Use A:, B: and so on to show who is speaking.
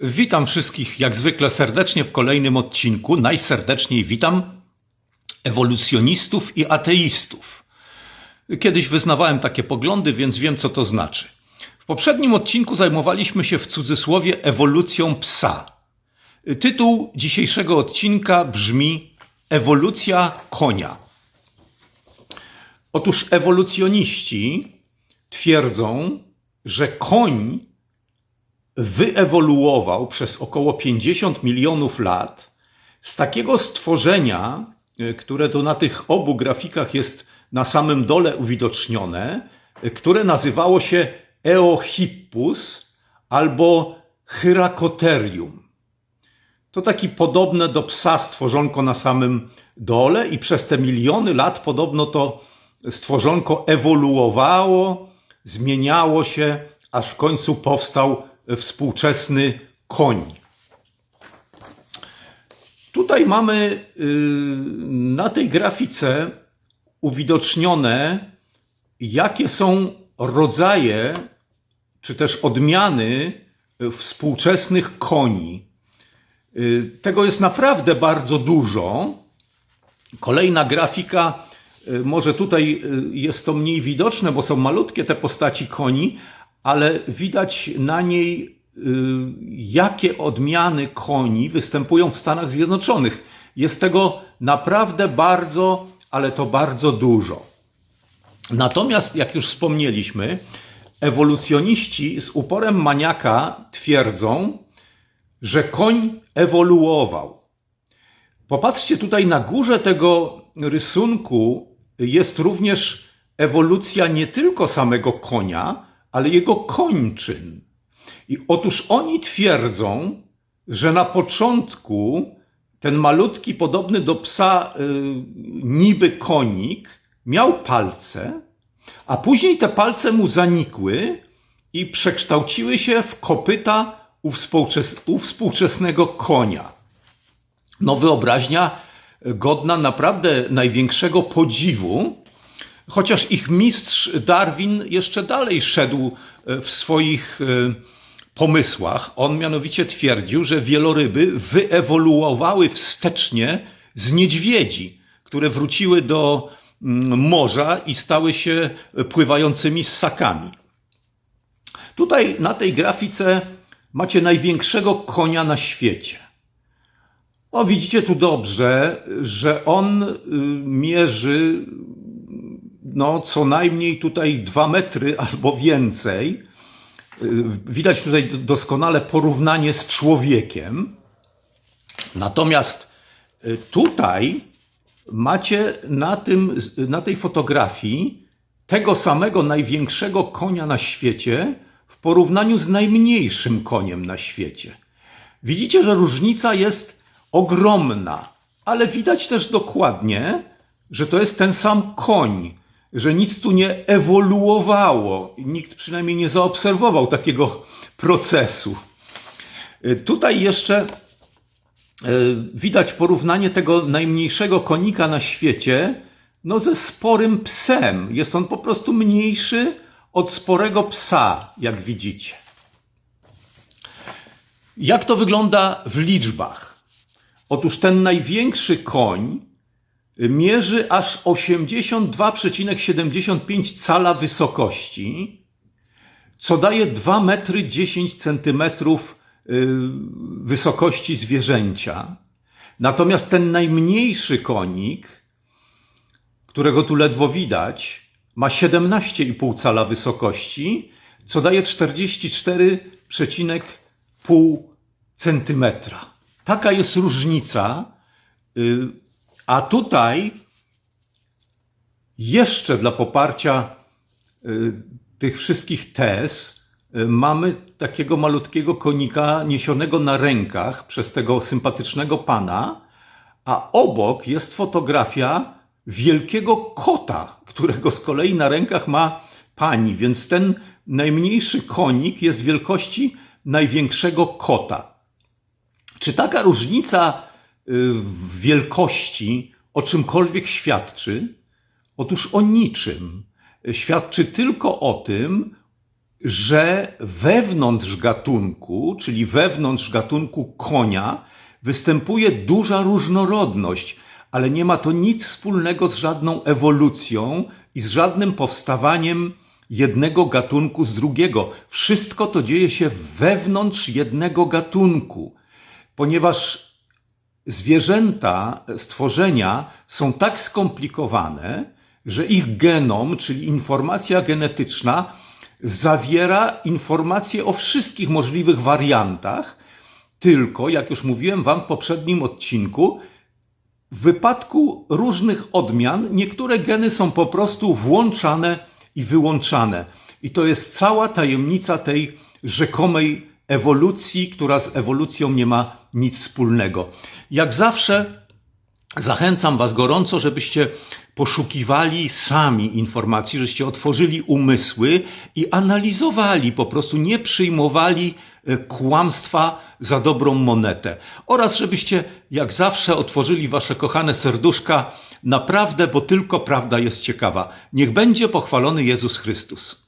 A: Witam wszystkich jak zwykle serdecznie w kolejnym odcinku. Najserdeczniej witam ewolucjonistów i ateistów. Kiedyś wyznawałem takie poglądy, więc wiem co to znaczy. W poprzednim odcinku zajmowaliśmy się w cudzysłowie ewolucją psa. Tytuł dzisiejszego odcinka brzmi Ewolucja konia. Otóż ewolucjoniści twierdzą, że koń wyewoluował przez około 50 milionów lat z takiego stworzenia, y, które tu na tych obu grafikach jest na samym dole uwidocznione, y, które nazywało się Eohippus albo Hyracoterium. To taki podobne do psa stworzonko na samym dole i przez te miliony lat podobno to stworzonko ewoluowało, zmieniało się, aż w końcu powstał współczesny koń. Tutaj mamy y, na tej grafice uwidocznione, jakie są rodzaje czy też odmiany współczesnych koni. Y, tego jest naprawdę bardzo dużo. Kolejna grafika, y, może tutaj jest to mniej widoczne, bo są malutkie te postaci koni, ale widać na niej, y, jakie odmiany koni występują w Stanach Zjednoczonych. Jest tego naprawdę bardzo, ale to bardzo dużo. Natomiast, jak już wspomnieliśmy, ewolucjoniści z uporem maniaka twierdzą, że koń ewoluował. Popatrzcie tutaj na górze tego rysunku jest również ewolucja nie tylko samego konia, ale jego kończyn. I otóż oni twierdzą, że na początku ten malutki, podobny do psa, yy, niby konik, miał palce, a później te palce mu zanikły i przekształciły się w kopyta u, współczes u współczesnego konia. No, wyobraźnia godna naprawdę największego podziwu, Chociaż ich mistrz Darwin jeszcze dalej szedł e, w swoich e, pomysłach. On mianowicie twierdził, że wieloryby wyewoluowały wstecznie z niedźwiedzi, które wróciły do mm, morza i stały się pływającymi ssakami. Tutaj na tej grafice macie największego konia na świecie. O, widzicie tu dobrze, że on y, mierzy no, co najmniej tutaj dwa metry albo więcej. Y, widać tutaj doskonale porównanie z człowiekiem. Natomiast y, tutaj macie na, tym, na tej fotografii tego samego największego konia na świecie w porównaniu z najmniejszym koniem na świecie. Widzicie, że różnica jest ogromna, ale widać też dokładnie, że to jest ten sam koń, że nic tu nie ewoluowało. Nikt przynajmniej nie zaobserwował takiego procesu. E, tutaj jeszcze e, widać porównanie tego najmniejszego konika na świecie no, ze sporym psem. Jest on po prostu mniejszy od sporego psa, jak widzicie. Jak to wygląda w liczbach? Otóż ten największy koń mierzy aż 82,75 cala wysokości, co daje 2 metry 10 centymetrów y, wysokości zwierzęcia. Natomiast ten najmniejszy konik, którego tu ledwo widać, ma 17,5 cala wysokości, co daje 44,5 centymetra. Taka jest różnica y, a tutaj jeszcze dla poparcia y, tych wszystkich tez y, mamy takiego malutkiego konika niesionego na rękach przez tego sympatycznego pana, a obok jest fotografia wielkiego kota, którego z kolei na rękach ma pani, więc ten najmniejszy konik jest wielkości największego kota. Czy taka różnica wielkości o czymkolwiek świadczy? Otóż o niczym. Świadczy tylko o tym, że wewnątrz gatunku, czyli wewnątrz gatunku konia, występuje duża różnorodność, ale nie ma to nic wspólnego z żadną ewolucją i z żadnym powstawaniem jednego gatunku z drugiego. Wszystko to dzieje się wewnątrz jednego gatunku, ponieważ zwierzęta, stworzenia są tak skomplikowane, że ich genom, czyli informacja genetyczna, zawiera informacje o wszystkich możliwych wariantach, tylko, jak już mówiłem Wam w poprzednim odcinku, w wypadku różnych odmian niektóre geny są po prostu włączane i wyłączane. I to jest cała tajemnica tej rzekomej ewolucji, która z ewolucją nie ma nic wspólnego. Jak zawsze Zachęcam Was gorąco, żebyście poszukiwali sami informacji, żeście otworzyli umysły i analizowali, po prostu nie przyjmowali e, kłamstwa za dobrą monetę. Oraz żebyście, jak zawsze, otworzyli Wasze kochane serduszka naprawdę, bo tylko prawda jest ciekawa. Niech będzie pochwalony Jezus Chrystus.